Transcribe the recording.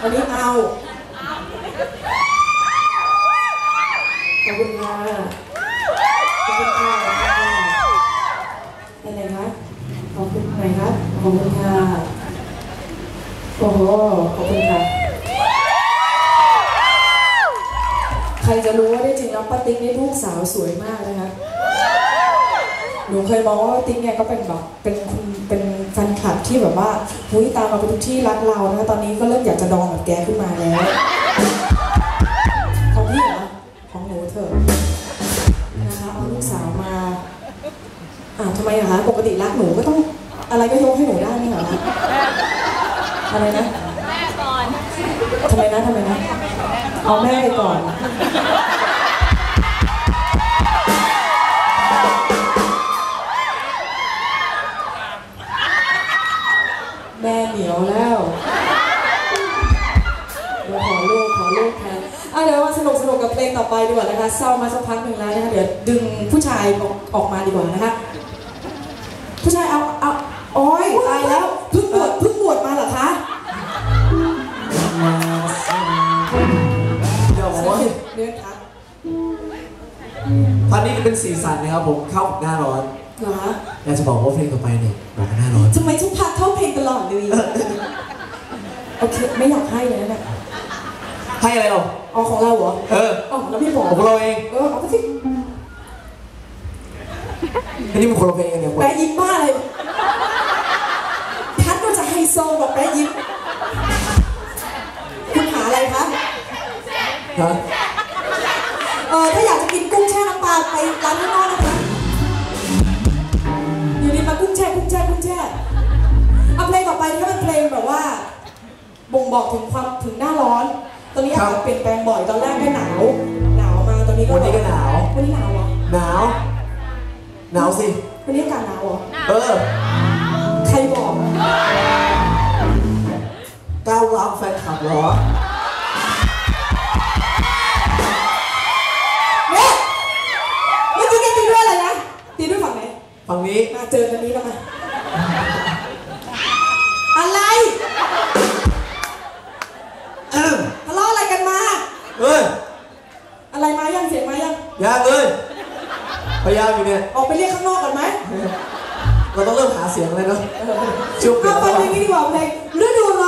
วันนี้เอาขอบคุณค่ะขอบคุณค่ะอะไรคะขอบคุณไหนครับขอบคุณค่ะโอ้โหขอบคุณค่ะใครจะรู้ว่าได้จริงแล้วป้าติ๊กนี่ลูกสาวสวยมากนะคะหนูเคยมองว่าป้าติ๊กเนี่ยก็เป็นแบบเป็นคุณเป็น แฟนคลับที่แบบว่าหุ้ยตามมาไปทุกที่รักเรานะคะตอนนี้ก็เริ่มอยากจะดองกับแกขึ้นมาแล้ว ของพี่เหรอของหนูเถอะนะคะเอาลูกสาวมาอ่าวทำไมอะคะปกติรักหนูก็ต้องอะไรก็ยกให้หนูได้ไม่เหรอคะอะไรนะแม่ก่อนทำไมนะทำไมนะเอาแม่ไปก่อน เดี๋ยวมาสนุกสนุกกับเพลงต่อไปดีกว่านะคะเศร้ามาสักพักหนึ่งแล้วนะคะเดี๋ยวดึงผู้ชายออกออกมาดีกว่านะคะผู้ชายเอาเอาโอ้ยตายแล้วเพิ่งบวชเพิ่งบวชมาเหรอคะเดี๋ยวผมว่าเนื้อทักตอนนี้เป็นสีสันนะครับผมเข้าหน้าร้อนเหรอคะอยากจะบอกว่าเพลงต่อไปเนี่ยมาหน้าร้อนทำไมทุกพักเข้าเพลงตลอดเลยโอเคไม่อยากให้เลยนะเนี่ยให้อะไรเรา เอาของเราเหรอเอออ๋อแล้วพี่บอกของเราเองเออเอาไปสิอันนี้มันคนละเพลงกันเนี่ยแปะยิ้มบ้าเลยพัดก็จะไฮโซบอกแปะยิ้มคุณหาอะไรคะฮะเออถ้าอยากจะกินกุ้งแช่น้ำปลาไปร้านข้างนอกนะคะอยู่ดีมากุ้งแช่กุ้งแช่กุ้งแช่เอาเพลงต่อไปนี่ก็เป็นเพลงแบบว่าบ่งบอกถึงความถึงหน้าร้อน ตอนนี้อากาศเปลี่ยนแปลงบ่อยตอนแรกก็หนาว หนาวมาตอนนี้ก็วันนี้ก็หนาว วันนี้หนาวเหรอ หนาว หนาวสิ วันนี้อากาศหนาวเหรอ เออ ใครบอกก้าวร้าวแฟนคลับเหรอเนี่ยเมื่อกี้แกตีด้วยอะไรนะตีด้วยฝั่งไหน ฝั่งนี้มาเจอกันนี้แล้วมา พยายามอยู่เนี่ย ออกไปเรียกข้างนอกก่อนไหมเราต้องเริ่มหาเสียงเลยเนาะช่วงเปลี่ยเอานฟังตัวเพลงนี้ดีกว่าเพลงฤดูร้อน